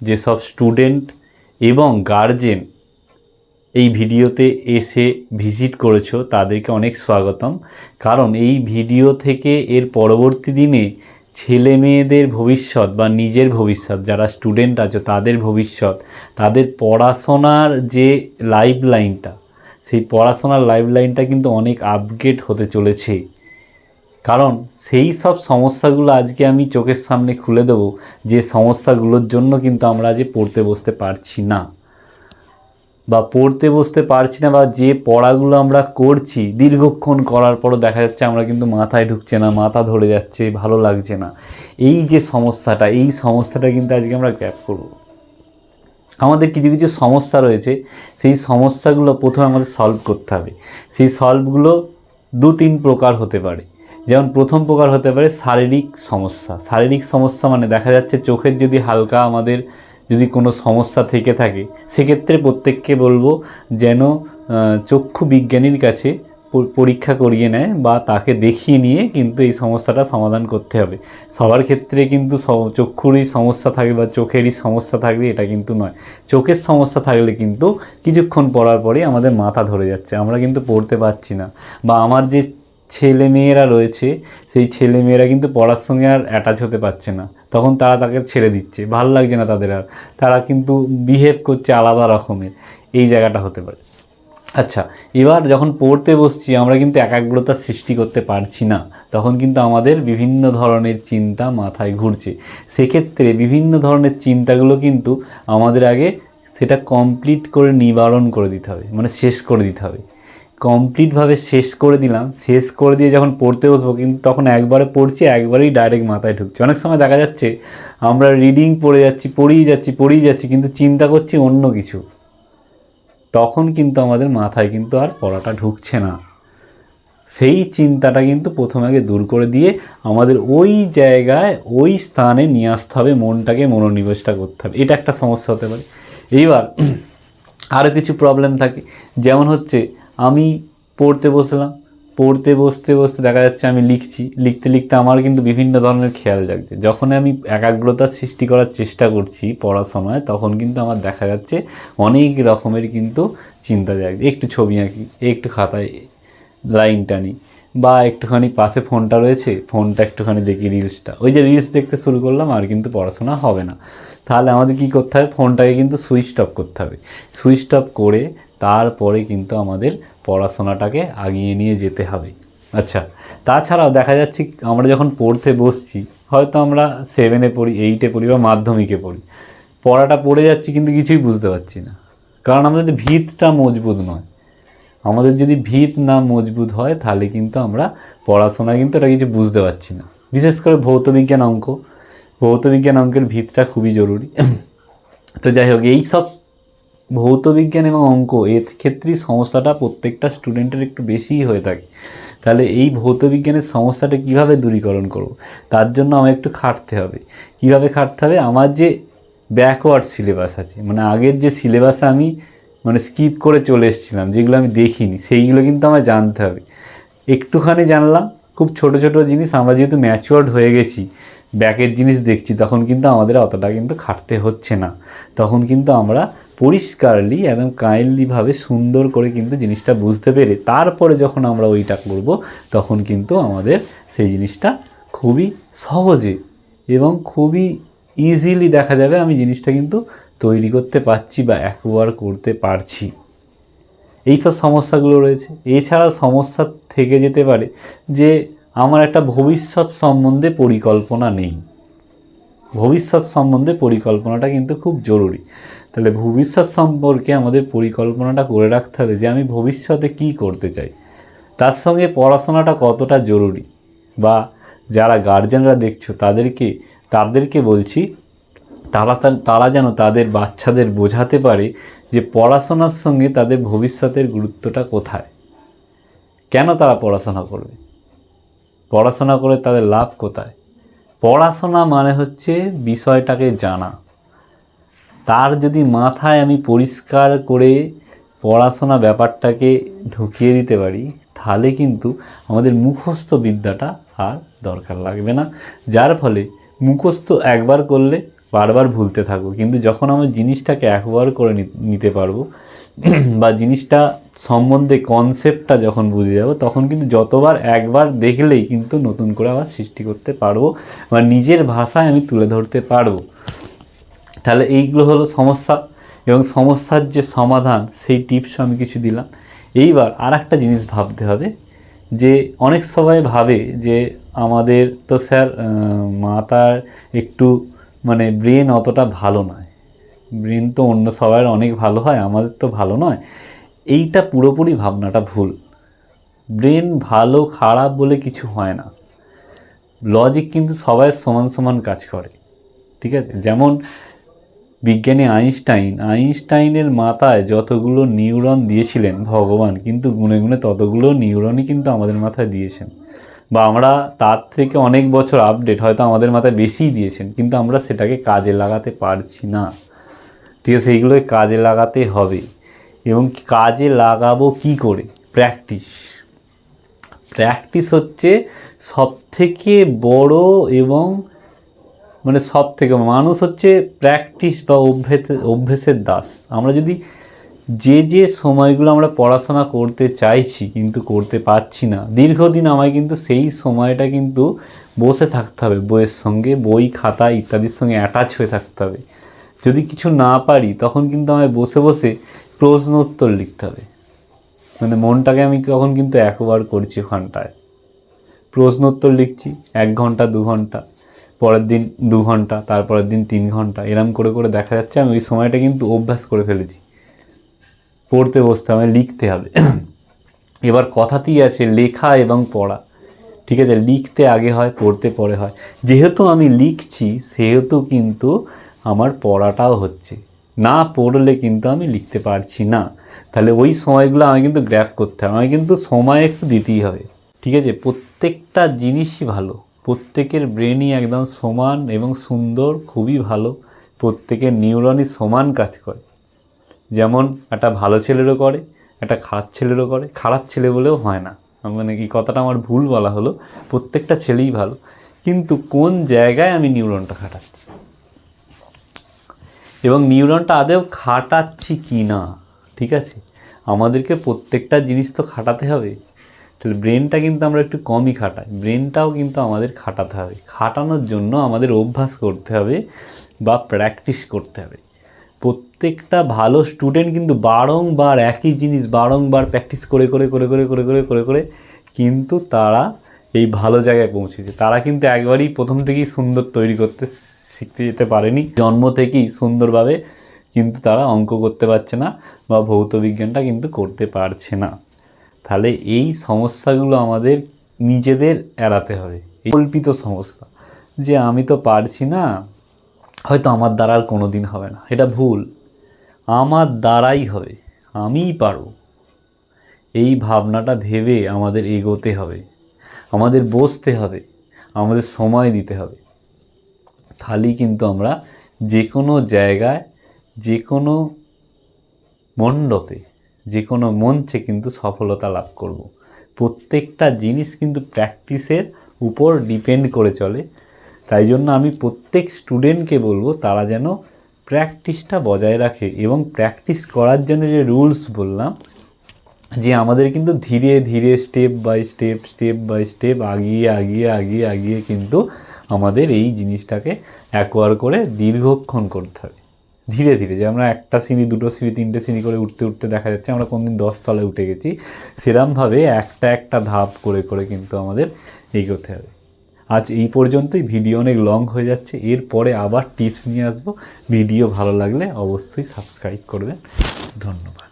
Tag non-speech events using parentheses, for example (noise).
যেসব স্টুডেন্ট এবং গার্জেন এই ভিডিওতে এসে ভিজিট করেছ, তাদেরকে অনেক স্বাগতম। কারণ এই ভিডিও থেকে এর পরবর্তী দিনে ছেলে মেয়েদের ভবিষ্যৎ বা নিজের ভবিষ্যৎ, যারা স্টুডেন্ট আছো, তাদের ভবিষ্যৎ, তাদের পড়াশোনার যে লাইফ লাইনটা সেই পড়াশোনার লাইফ লাইনটা কিন্তু অনেক আপগ্রেড হতে চলেছে। কারণ সেই সব সমস্যাগুলো আজকে আমি চোখের সামনে খুলে দেব, যে সমস্যাগুলোর জন্য কিন্তু আমরা আজ পড়তে বসতে পারছি না। বা পড়তে বসতে পারছি না বা যে পড়াগুলো আমরা করছি, দীর্ঘক্ষণ করার পরও দেখা যাচ্ছে আমরা কিন্তু মাথায় ঢুকছে না, মাথা ধরে যাচ্ছে, ভালো লাগছে না। এই যে সমস্যাটা, এই সমস্যাটা কিন্তু আজকে আমরা গ্যাপ করব। আমাদের কিছু কিছু সমস্যা রয়েছে, সেই সমস্যাগুলো প্রথমে আমাদের সলভ করতে হবে। সেই সলভগুলো দু তিন প্রকার হতে পারে। যেমন প্রথম প্রকার হতে পারে শারীরিক সমস্যা। শারীরিক সমস্যা মানে দেখা যাচ্ছে চোখের যদি হালকা আমাদের যদি কোনো সমস্যা থেকে থাকে, সেক্ষেত্রে প্রত্যেককে বলব যেন চক্ষু বিজ্ঞানীর কাছে পরীক্ষা করিয়ে নেয় বা তাকে দেখিয়ে নিয়ে কিন্তু এই সমস্যাটা সমাধান করতে হবে। সবার ক্ষেত্রে কিন্তু চক্ষুরই সমস্যা থাকবে বা চোখেরই সমস্যা থাকবে এটা কিন্তু নয়। চোখের সমস্যা থাকলে কিন্তু কিছুক্ষণ পড়ার পরেই আমাদের মাথা ধরে যাচ্ছে। আমরা কিন্তু পড়তে পারছি না। বা আমার যে ছেলে মেয়েরা রয়েছে, সেই ছেলে মেয়েরা কিন্তু পড়ার সঙ্গে আর অ্যাটাচ হতে পারছে না। তখন তারা তাকে ছেড়ে দিচ্ছে। ভালো লাগছে না তাদের আর। তারা কিন্তু বিহেভ করছে আলাদা রকমের। এই জায়গাটা হতে পারে। আচ্ছা এবার যখন পড়তে বসছি, আমরা কিন্তু একাগ্রতা সৃষ্টি করতে পারছি না। তখন কিন্তু আমাদের বিভিন্ন ধরনের চিন্তা মাথায় ঘুরছে। সেক্ষেত্রে বিভিন্ন ধরনের চিন্তাগুলো কিন্তু আমাদের আগে সেটা কমপ্লিট করে নিবারণ করে দিতে হবে। মানে শেষ করে দিতে হবে। কমপ্লিটভাবে শেষ করে দিলাম। শেষ করে দিয়ে যখন পড়তে বসবো, কিন্তু তখন একবারে পড়ছি, একবারেই ডাইরেক্ট মাথায় ঢুকছে। অনেক সময় দেখা যাচ্ছে, আমরা রিডিং পড়ে যাচ্ছি পড়েই যাচ্ছি পড়েই যাচ্ছি, কিন্তু চিন্তা করছি অন্য কিছু। তখন কিন্তু আমাদের মাথায় কিন্তু আর পড়াটা ঢুকছে না। সেই চিন্তাটা কিন্তু প্রথমে আগে দূর করে দিয়ে আমাদের ওই জায়গায়, ওই স্থানে নিয়ে আসতে হবে, মনটাকে মনোনিবেশটা করতে হবে। এটা একটা সমস্যা হতে পারে। এইবার আরও কিছু প্রবলেম থাকে। যেমন হচ্ছে আমি পড়তে বসলাম, পড়তে বসতে বসতে দেখা যাচ্ছে আমি লিখছি। লিখতে লিখতে আমার কিন্তু বিভিন্ন ধরনের খেয়াল জাগছে। যখন আমি একাগ্রতার সৃষ্টি করার চেষ্টা করছি পড়াশোনায় তখন কিন্তু আমার দেখা যাচ্ছে অনেক রকমের কিন্তু চিন্তা জাগছে। একটু ছবি আঁকি, একটু খাতায় লাইন টানি, বা একটুখানি পাশে ফোনটা রয়েছে, ফোনটা একটুখানি দেখি রিলসটা। ওই যে রিলস দেখতে শুরু করলাম, আর কিন্তু পড়াশোনা হবে না। তাহলে আমাদের কি করতে হবে? ফোনটাকে কিন্তু সুইচ অফ করতে হবে। সুইচ অফ করে তারপরে কিন্তু আমাদের পড়াশোনাটাকে আগিয়ে নিয়ে যেতে হবে। আচ্ছা তাছাড়াও দেখা যাচ্ছে আমরা যখন পড়তে বসছি, হয়তো আমরা সেভেনে পড়ি এইটে পড়ি বা মাধ্যমিকে পড়ি। পড়াটা পড়ে যাচ্ছি কিন্তু কিছুই বুঝতে পারছি না। কারণ আমাদের ভিতটা মজবুত নয়। আমাদের যদি ভিত না মজবুত হয়, তাহলে কিন্তু আমরা পড়াশোনায় কিন্তু এটা কিছু বুঝতে পারছি না। বিশেষ করে ভৌতবিজ্ঞান অঙ্ক। ভৌতবিজ্ঞান অঙ্কের ভিতটা খুবই জরুরি। তো যাই হোক, এই সব ভৌতবিজ্ঞান এবং অঙ্ক এর ক্ষেত্রেই সমস্যাটা প্রত্যেকটা স্টুডেন্টের একটু বেশিই হয়ে থাকে। তাহলে এই ভৌতবিজ্ঞানের সমস্যাটা কীভাবে দূরীকরণ করব? তার জন্য আমার একটু খাটতে হবে। কীভাবে খাটতে হবে? আমার যে ব্যাকওয়ার্ড সিলেবাস আছে মানে আগের যে সিলেবাসে আমি মানে স্কিপ করে চলে এসেছিলাম, যেগুলো আমি দেখিনি, সেইগুলো কিন্তু আমার জানতে হবে। একটুখানি জানলাম, খুব ছোট ছোট জিনিস, আমরা যেহেতু ম্যাচিওর্ড হয়ে গেছি ব্যাকের জিনিস দেখছি, তখন কিন্তু আমাদের অতটা কিন্তু খাটতে হচ্ছে না। তখন কিন্তু আমরা পরিষ্কারলি একদম কাইন্ডলিভাবে সুন্দর করে কিন্তু জিনিসটা বুঝতে পেরে তারপরে যখন আমরা ওইটা করব, তখন কিন্তু আমাদের সেই জিনিসটা খুবই সহজে এবং খুবই ইজিলি দেখা যাবে আমি জিনিসটা কিন্তু তৈরি করতে পারছি বা অ্যাকোয়ার করতে পারছি। এই সব সমস্যাগুলো রয়েছে। এছাড়া সমস্যা থেকে যেতে পারে যে আমার একটা ভবিষ্যৎ সম্বন্ধে পরিকল্পনা নেই। ভবিষ্যৎ সম্বন্ধে পরিকল্পনাটা কিন্তু খুব জরুরি। তাহলে ভবিষ্যৎ সম্পর্কে আমাদের পরিকল্পনাটা করে রাখতে হবে যে আমি ভবিষ্যতে কি করতে চাই। তার সঙ্গে পড়াশোনাটা কতটা জরুরি? বা যারা গার্জেনরা দেখছ তাদেরকে তাদেরকে বলছি, তারা তারা যেন তাদের বাচ্চাদের বোঝাতে পারে যে পড়াশোনার সঙ্গে তাদের ভবিষ্যতের গুরুত্বটা কোথায়। কেন তারা পড়াশোনা করবে? পড়াশোনা করে তাদের লাভ কোথায়? পড়াশোনা মানে হচ্ছে বিষয়টাকে জানা। তার যদি মাথায় আমি পরিষ্কার করে পড়াশোনা ব্যাপারটাকে ঢুকিয়ে দিতে পারি, তাহলে কিন্তু আমাদের মুখস্থ বিদ্যাটা আর দরকার লাগবে না। যার ফলে মুখস্থ একবার করলে বারবার ভুলতে থাকব। কিন্তু যখন আমি জিনিসটাকে একবার করে নিতে পারব, (clears throat) বা জিনিসটা সম্বন্ধে কনসেপ্টটা যখন বুঝে যাব, তখন কিন্তু যতবার একবার দেখলেই কিন্তু নতুন করে আবার সৃষ্টি করতে পারব, বা নিজের ভাষায় আমি তুলে ধরতে পারব। তাহলে এইগুলো হলো সমস্যা এবং সমস্যার যে সমাধান সেই টিপস আমি কিছু দিলাম। এইবার আর একটা জিনিস ভাবতে হবে যে অনেক সবাই ভাবে যে আমাদের তো স্যার মাথার একটু মানে ব্রেন অতটা ভালো নয়। ব্রেন তো অন্য সবার অনেক ভালো হয়, আমাদের তো ভালো নয়। এইটা পুরোপুরি ভাবনাটা ভুল। ব্রেন ভালো, খারাপ বলে কিছু হয় না। লজিক কিন্তু সবাই সমান সমান কাজ করে। ঠিক আছে? যেমন বিজ্ঞানী আইনস্টাইন, আইনস্টাইনের মাথায় যতগুলো নিউরন দিয়েছিলেন ভগবান, কিন্তু গুনে গুনে ততগুলো নিউরনই কিন্তু আমাদের মাথায় দিয়েছেন। বা আমরা তার থেকে অনেক বছর আপডেট হয়তো আমাদের মাথায় বেশিই দিয়েছেন, কিন্তু আমরা সেটাকে কাজে লাগাতে পারছি না। ঠিক আছে, এইগুলোকে কাজে লাগাতে হবে। এবং কাজে লাগাবো কি করে? প্র্যাকটিস প্র্যাকটিস হচ্ছে সব থেকে বড় এবং মানে সব থেকে মানুষ হচ্ছে প্র্যাকটিস বা অভ্যেস অভ্যেসের দাস। আমরা যদি যে যে সময়গুলো আমরা পড়াশোনা করতে চাইছি কিন্তু করতে পারছি না, দীর্ঘদিন আমায় কিন্তু সেই সময়টা কিন্তু বসে থাকতে হবে, বইয়ের সঙ্গে, বই, খাতা ইত্যাদির সঙ্গে অ্যাটাচ হয়ে থাকতে হবে। যদি কিছু না পারি তখন কিন্তু আমায় বসে বসে প্রশ্ন উত্তর লিখতে হবে। মানে মনটাকে আমি তখন কিন্তু একবার করছি ওখানটায়। প্রশ্ন উত্তর লিখছি, এক ঘণ্টা, দু ঘণ্টা। পরের দিন দু ঘণ্টা, তারপরের দিন তিন ঘণ্টা, এরম করে করে দেখা যাচ্ছে। আমি ওই সময়টা কিন্তু অভ্যাস করে ফেলেছি। পড়তে বসতে হবে, লিখতে হবে। (clears throat) এবার কথাতেই আছে, লেখা এবং পড়া। ঠিক আছে, লিখতে আগে হয়, পড়তে পরে হয়। যেহেতু আমি লিখছি, সেহেতু কিন্তু আমার পড়াটাও হচ্ছে। না পড়লে কিন্তু আমি লিখতে পারছি না। তাহলে ওই সময়গুলো আমি কিন্তু গ্র্যাপ করতে হবে। আমি কিন্তু সময় একটু দিতেই হবে। ঠিক আছে, প্রত্যেকটা জিনিসই ভালো। প্রত্যেকের ব্রেনই একদম সমান এবং সুন্দর, খুবই ভালো। প্রত্যেকের নিউরনই সমান কাজ করে। যেমন একটা ভালো ছেলেরও করে, একটা খারাপ ছেলেরও করে। খারাপ ছেলে বলেও হয় না। মানে এই কথাটা আমার ভুল বলা হলো? প্রত্যেকটা ছেলেই ভালো। কিন্তু কোন জায়গায় আমি নিউরনটা খাটাচ্ছি? এবং নিউরনটা আদেও খাটাচ্ছি কি না? ঠিক আছে? আমাদেরকে প্রত্যেকটা জিনিস তো খাটাতে হবে। তাহলে ব্রেনটা কিন্তু আমরা একটু কমই খাটাই। ব্রেনটাও কিন্তু আমাদের খাটাতে হবে। খাটানোর জন্য আমাদের অভ্যাস করতে হবে বা প্র্যাকটিস করতে হবে। প্রত্যেকটা ভালো স্টুডেন্ট কিন্তু বারংবার একই জিনিস, বারংবার প্র্যাকটিস করে করে করে করে করে করে করে করে কিন্তু তারা এই ভালো জায়গায় পৌঁছেছে। তারা কিন্তু একবারই প্রথম থেকেই সুন্দর তৈরি করতে শিখতে যেতে পারেনি। জন্ম থেকেই সুন্দরভাবে কিন্তু তারা অঙ্ক করতে পারছে না বা ভৌত বিজ্ঞানটা কিন্তু করতে পারছে না। তাহলে এই সমস্যাগুলো আমাদের নিজেদের এড়াতে হবে। এই কল্পিত সমস্যা, যে আমি তো পারছি না, হয়তো আমার দ্বারা আর কোনো দিন হবে না। এটা ভুল। আমার দ্বারাই হবে। আমিই পারব। এই ভাবনাটা ভেবে আমাদের এগোতে হবে। আমাদের বসতে হবে। আমাদের সময় দিতে হবে। তাহলেই কিন্তু আমরা যে কোনো জায়গায় যে কোনো মণ্ডপে যে কোনো মঞ্চে কিন্তু সফলতা লাভ করব। প্রত্যেকটা জিনিস কিন্তু প্র্যাকটিসের উপর ডিপেন্ড করে চলে তাই জন্য আমি প্রত্যেক স্টুডেন্টকে বলব, তারা যেন প্র্যাকটিসটা বজায় রাখে এবং প্র্যাকটিস করার জন্য যে রুলস বললাম, যে আমাদের কিন্তু ধীরে ধীরে step by step step by step আগিয়ে আগিয়ে আগিয়ে আগিয়ে কিন্তু আমাদের এই জিনিসটাকে অ্যাকোয়ার করে দীর্ঘক্ষণ করতে হবে ধীরে ধীরে যে আমরা একটা সিঁড়ি, দুটো সিঁড়ি, তিনটে সিঁড়ি করে উঠতে উঠতে দেখা যাচ্ছে আমরা কোনদিন দশ তলায় উঠে গেছি। সেরমভাবে একটা একটা ধাপ করে করে কিন্তু আমাদের এগোতে হবে। আজ এই পর্যন্তই, ভিডিও অনেক লং হয়ে যাচ্ছে। এরপরে আবার টিপস নিয়ে আসব। ভিডিও ভালো লাগলে অবশ্যই সাবস্ক্রাইব করবেন। ধন্যবাদ।